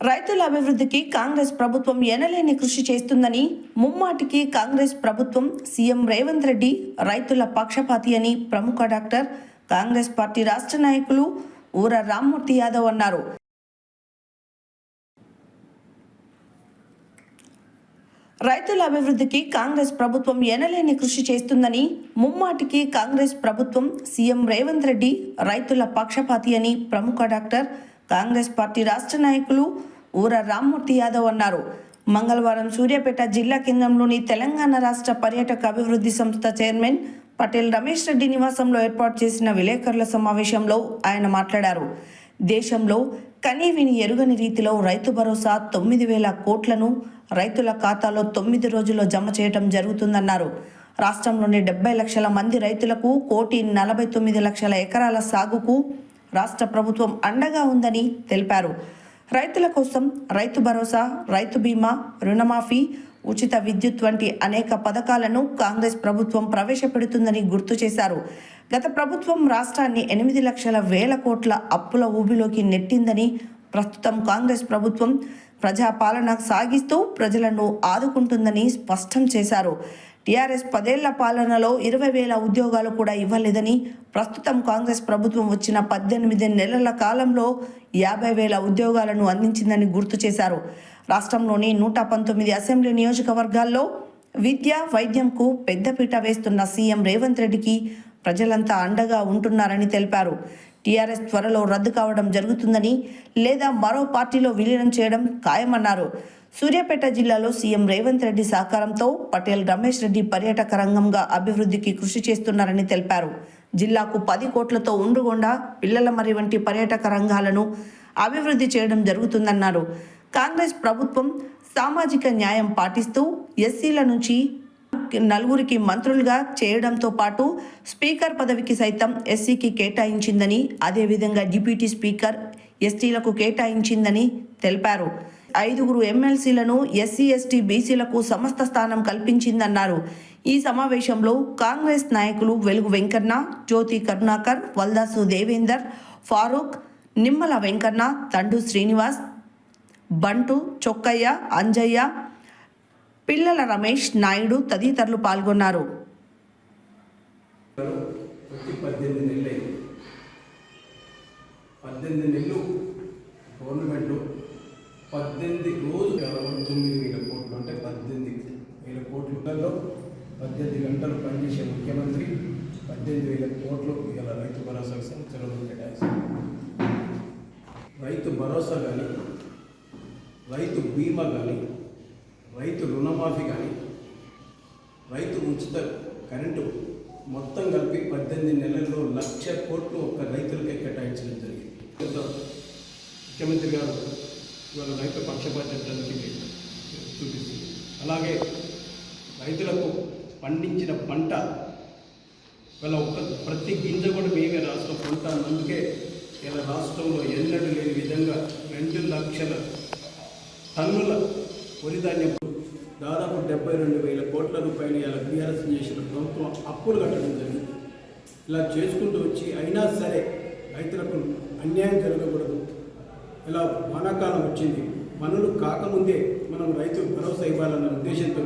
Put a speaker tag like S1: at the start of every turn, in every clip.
S1: రైతుల అభివృద్ధికి కాంగ్రెస్ ప్రభుత్వం ఎనలేని కృషి చేస్తుందని ముమ్మాటికి కాంగ్రెస్ ప్రభుత్వం సీఎం రేవంత్ రెడ్డి రైతుల పక్షపాతి అని ప్రముఖ డాక్టర్ కాంగ్రెస్ పార్టీ రాష్ట్ర నాయకులు ఊర రామ్మూర్తి యాదవ్ అన్నారు. రైతుల అభివృద్ధికి కాంగ్రెస్ ప్రభుత్వం ఎనలేని కృషి చేస్తుందని ముమ్మాటికి కాంగ్రెస్ ప్రభుత్వం సీఎం రేవంత్ రెడ్డి రైతుల పక్షపాతి అని ప్రముఖ డాక్టర్ కాంగ్రెస్ పార్టీ రాష్ట్ర నాయకులు ఊర రామ్మూర్తి యాదవ్ అన్నారు. మంగళవారం సూర్యాపేట జిల్లా కేంద్రంలోని తెలంగాణ రాష్ట్ర పర్యాటక అభివృద్ధి సంస్థ చైర్మన్ పటేల్ రమేష్ రెడ్డి నివాసంలో ఏర్పాటు చేసిన విలేకరుల సమావేశంలో ఆయన మాట్లాడారు. దేశంలో కనీవిని ఎరుగని రీతిలో రైతు భరోసా తొమ్మిది వేల కోట్లను రైతుల ఖాతాలో తొమ్మిది రోజుల్లో జమ చేయడం జరుగుతుందన్నారు. రాష్ట్రంలోని డెబ్బై లక్షల మంది రైతులకు కోటి నలభై తొమ్మిది లక్షల ఎకరాల సాగుకు రాష్ట్ర ప్రభుత్వం అండగా ఉందని తెలిపారు. రైతుల కోసం రైతు భరోసా రైతు బీమా రుణమాఫీ ఉచిత విద్యుత్ వంటి అనేక పథకాలను కాంగ్రెస్ ప్రభుత్వం ప్రవేశపెడుతుందని గుర్తు చేశారు. గత ప్రభుత్వం రాష్ట్రాన్ని ఎనిమిది లక్షల వేల కోట్ల అప్పుల ఊబిలోకి నెట్టిందని ప్రస్తుతం కాంగ్రెస్ ప్రభుత్వం ప్రజాపాలన సాగిస్తూ ప్రజలను ఆదుకుంటుందని స్పష్టం చేశారు. టీఆర్ఎస్ పదేళ్ళ పాలనలో ఇరవై వేల ఉద్యోగాలు కూడా ఇవ్వలేదని ప్రస్తుతం కాంగ్రెస్ ప్రభుత్వం వచ్చిన పద్దెనిమిది నెలల కాలంలో యాభై వేల ఉద్యోగాలను అందించిందని గుర్తు చేశారు. రాష్ట్రంలోని నూట పంతొమ్మిది అసెంబ్లీ నియోజకవర్గాల్లో విద్య వైద్యంకు పెద్దపీట వేస్తున్న సీఎం రేవంత్ రెడ్డికి ప్రజలంతా అండగా ఉంటున్నారని తెలిపారు. టీఆర్ఎస్ త్వరలో రద్దు కావడం జరుగుతుందని లేదా మరో పార్టీలో విలీనం చేయడం ఖాయమన్నారు. సూర్యాపేట జిల్లాలో సీఎం రేవంత్ రెడ్డి సహకారంతో పటేల్ రమేష్ రెడ్డి పర్యాటక రంగంగా అభివృద్ధికి కృషి చేస్తున్నారని తెలిపారు. జిల్లాకు పది కోట్లతో ఉండుగొండ పిల్లల మరి వంటి పర్యాటక రంగాలను అభివృద్ధి చేయడం జరుగుతుందన్నారు. కాంగ్రెస్ ప్రభుత్వం సామాజిక న్యాయం పాటిస్తూ ఎస్సీల నుంచి నలుగురికి మంత్రులుగా చేయడంతో పాటు స్పీకర్ పదవికి సైతం ఎస్సీకి కేటాయించిందని అదేవిధంగా డిప్యూటీ స్పీకర్ ఎస్టీలకు కేటాయించిందని తెలిపారు. ఐదుగురు ఎమ్మెల్సీలను ఎస్సీ ఎస్టీ బీసీలకు సమస్త స్థానం కల్పించిందన్నారు. ఈ సమావేశంలో కాంగ్రెస్ నాయకులు వెలుగు వెంకన్న జ్యోతి కరుణాకర్ వల్దాసు దేవేందర్ ఫారూక్ నిమ్మల వెంకన్న తండు శ్రీనివాస్ బంటు చొక్కయ్య అంజయ్య పిల్లల రమేష్ నాయుడు తదితరులు పాల్గొన్నారు
S2: వచ్చి పద్దెనిమిది నెలలు అయింది పద్దెనిమిది నెలలు గవర్నమెంట్ పద్దెనిమిది రోజు కేవలం తొమ్మిది వేల కోట్లు అంటే పద్దెనిమిది వేల కోట్లలో పద్దెనిమిది గంటలు పనిచేసే ముఖ్యమంత్రి పద్దెనిమిది వేల కోట్లు ఇలా రైతు భరోసా సంవత్సరంలో కేటాయిస్తారు రైతు భరోసా కానీ రైతు బీమా కానీ రైతు రుణమాఫీ కానీ రైతు ఉచిత కరెంటు మొత్తం కలిపి పద్దెనిమిది నెలల్లో లక్ష కోట్లు ఒక్క రైతులకే కేటాయించడం జరిగింది. ముఖ్యమంత్రి గారు ఇవాళ రైతు పక్షపాతానికి చూపిస్తుంది. అలాగే రైతులకు పండించిన పంట ఇవాళ ఒక ప్రతి గింజ కూడా మేమే రాష్ట్రం పంట అందుకే ఇలా రాష్ట్రంలో ఎన్నడూ లేని విధంగా రెండు లక్షల టన్నుల వరిధాన్యం దాదాపు డెబ్బై రెండు వేల కోట్ల రూపాయలు ఇలా బీఆర్ఎస్ చేసిన ప్రభుత్వం అప్పులు కట్టడం జరిగింది. ఇలా చేసుకుంటూ వచ్చి అయినా సరే రైతులకు అన్యాయం జరగకూడదు. ఇలా వానాకాలం వచ్చింది. పనులు కాకముందే మనం రైతు భరోసా ఇవ్వాలన్న ఉద్దేశంతో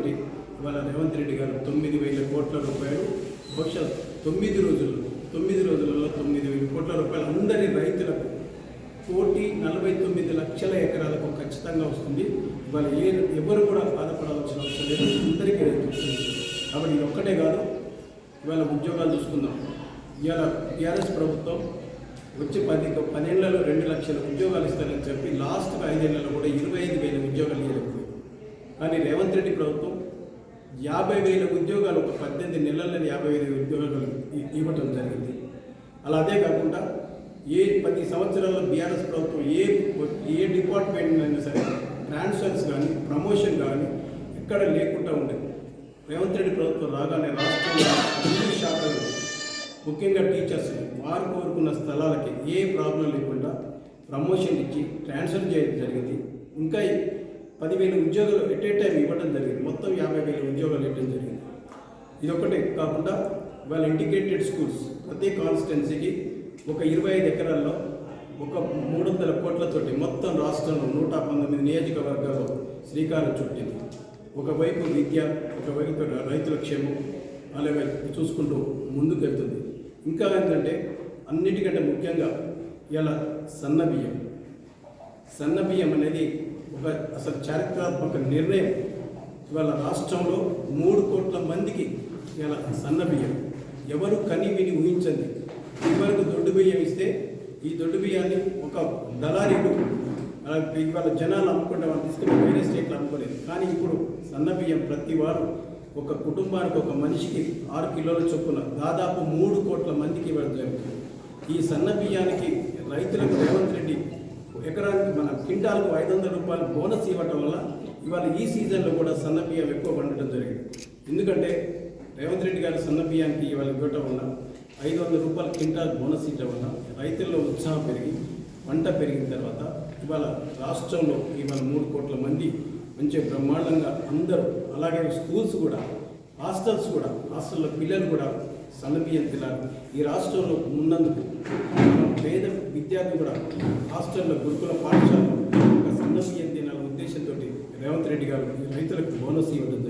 S2: ఇవాళ రేవంత్ రెడ్డి గారు తొమ్మిది వేల కోట్ల రూపాయలు బహుశా తొమ్మిది రోజులు తొమ్మిది రోజులలో తొమ్మిది వేల కోట్ల రూపాయలు అందరి రైతులకు కోటి నలభై తొమ్మిది లక్షల ఎకరాలకు ఖచ్చితంగా వస్తుంది. ఇవాళ ఏ ఎవరు కూడా బాధపడాల్సిన అవసరం లేదు. అందరికీ రైతు వస్తుంది. కాబట్టి ఇది ఒక్కటే కాదు. ఇవాళ ఉద్యోగాలు చూసుకుందాం. ఇవాళ టీఆర్ఎస్ ప్రభుత్వం వచ్చే పది పన్నెండులలో రెండు లక్షల ఉద్యోగాలు ఇస్తారని చెప్పి లాస్ట్ ఐదేళ్ళలో కూడా ఇరవై ఐదు వేల ఉద్యోగాలు ఇవ్వలేదు కానీ రేవంత్ రెడ్డి ప్రభుత్వం యాభై వేల ఉద్యోగాలు ఒక పద్దెనిమిది నెలల్లో యాభై వేల ఉద్యోగాలు ఇవ్వటం జరిగింది. అలా అదే కాకుండా ఏ పది సంవత్సరాల్లో బీఆర్ఎస్ ప్రభుత్వం ఏ ఏ డిపార్ట్మెంట్ అయినా సరే ట్రాన్స్ఫర్స్ కానీ ప్రమోషన్ కానీ ఎక్కడ లేకుండా ఉండేది. రేవంత్ రెడ్డి ప్రభుత్వం రాగానే రాష్ట్రంలో అన్ని శాఖలు ముఖ్యంగా టీచర్స్ వారు కోరుకున్న స్థలాలకి ఏ ప్రాబ్లం లేకుండా ప్రమోషన్ ఇచ్చి ట్రాన్స్ఫర్ చేయడం జరిగింది. ఇంకా ఈ పదివేల ఉద్యోగాలు ఎట్ ఏ టైం ఇవ్వడం జరిగింది. మొత్తం యాభై వేల ఉద్యోగాలు ఇవ్వడం జరిగింది. ఇదొకటే కాకుండా వాళ్ళ ఇంటిగ్రేటెడ్ స్కూల్స్ ప్రతి కాన్స్టిట్యున్సీకి ఒక ఇరవై ఐదు ఎకరాల్లో ఒక మూడు వందల కోట్లతోటి మొత్తం రాష్ట్రంలో నూట పంతొమ్మిది నియోజకవర్గాల్లో శ్రీకారం చుట్టింది. ఒకవైపు విద్య ఒకవైపు రైతుల క్షేమం అలాగే చూసుకుంటూ ముందుకు వెళ్తుంది ఇంకా ఏంటంటే అన్నిటికంటే ముఖ్యంగా ఇలా సన్న బియ్యం. సన్న బియ్యం అనేది ఒక అసలు చారిత్రాత్మక నిర్ణయం. ఇవాళ రాష్ట్రంలో మూడు కోట్ల మందికి ఇలా సన్న బియ్యం. ఎవరు కని విని ఊహించండి. ఇవరకు దొడ్డు బియ్యం ఇస్తే ఈ దొడ్డు బియ్యాన్ని ఒక దళారీలు అలా ఇవాళ జనాలు అమ్ముకుంటే వాళ్ళు తీసుకుని వేరే స్టేట్లు అమ్ముకోలేదు. కానీ ఇప్పుడు సన్న బియ్యం ప్రతి వారు ఒక కుటుంబానికి ఒక మనిషికి ఆరు కిలోల చొప్పున దాదాపు మూడు కోట్ల మందికి ఇవ్వడం జరుగుతుంది ఈ సన్న బియ్యానికి రైతులకు రేవంత్ రెడ్డి ఎకరానికి మన క్వింటాల్కు ఐదు వందల రూపాయలు బోనస్ ఇవ్వటం వల్ల ఇవాళ ఈ సీజన్లో కూడా సన్న బియ్యం ఎక్కువ పండటం జరిగింది. ఎందుకంటే రేవంత్ రెడ్డి గారు సన్న బియ్యానికి ఇవాళ ఇవ్వటం వల్ల ఐదు వందల రూపాయల క్వింటాల్ బోనస్ ఇవ్వటం వల్ల రైతుల్లో ఉత్సాహం పెరిగి పంట పెరిగిన తర్వాత ఇవాళ రాష్ట్రంలో ఇవాళ మూడు కోట్ల మంది మంచి బ్రహ్మాండంగా అందరూ అలాగే స్కూల్స్ కూడా హాస్టల్స్ కూడా హాస్టల్లో పిల్లలు కూడా సన్నబియ్యం తినాలి. ఈ రాష్ట్రంలో ఉన్నందుకు పేద విద్యార్థి కూడా హాస్టల్లో గురుకుల పాఠశాలలో ఒక సన్నబియ్యం తినాలనే ఉద్దేశంతో రేవంత్ రెడ్డి గారు రైతులకు బోనస్ ఇవ్వడం